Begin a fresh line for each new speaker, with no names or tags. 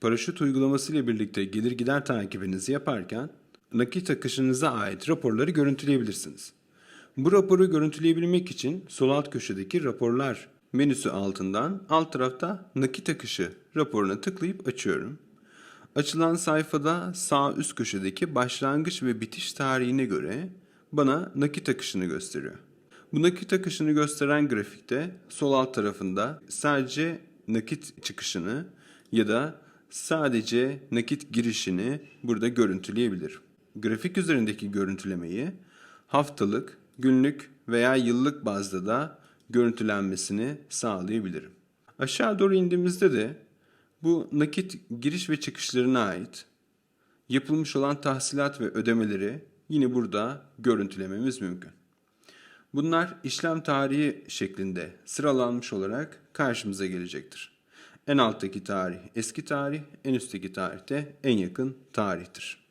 paraşüt uygulaması ile birlikte gelir gider takibinizi yaparken nakit akışınıza ait raporları görüntüleyebilirsiniz. Bu raporu görüntüleyebilmek için sol alt köşedeki raporlar menüsü altından alt tarafta nakit akışı raporuna tıklayıp açıyorum. Açılan sayfada sağ üst köşedeki başlangıç ve bitiş tarihine göre bana nakit akışını gösteriyor. Bu nakit akışını gösteren grafikte sol alt tarafında sadece nakit çıkışını ya da sadece nakit girişini burada görüntüleyebilirim. Grafik üzerindeki görüntülemeyi haftalık, günlük veya yıllık bazda da görüntülenmesini sağlayabilirim. Aşağı doğru indiğimizde de bu nakit giriş ve çıkışlarına ait yapılmış olan tahsilat ve ödemeleri yine burada görüntülememiz mümkün. Bunlar işlem tarihi şeklinde sıralanmış olarak karşımıza gelecektir. En alttaki tarih eski tarih, en üstteki tarih de en yakın tarihtir.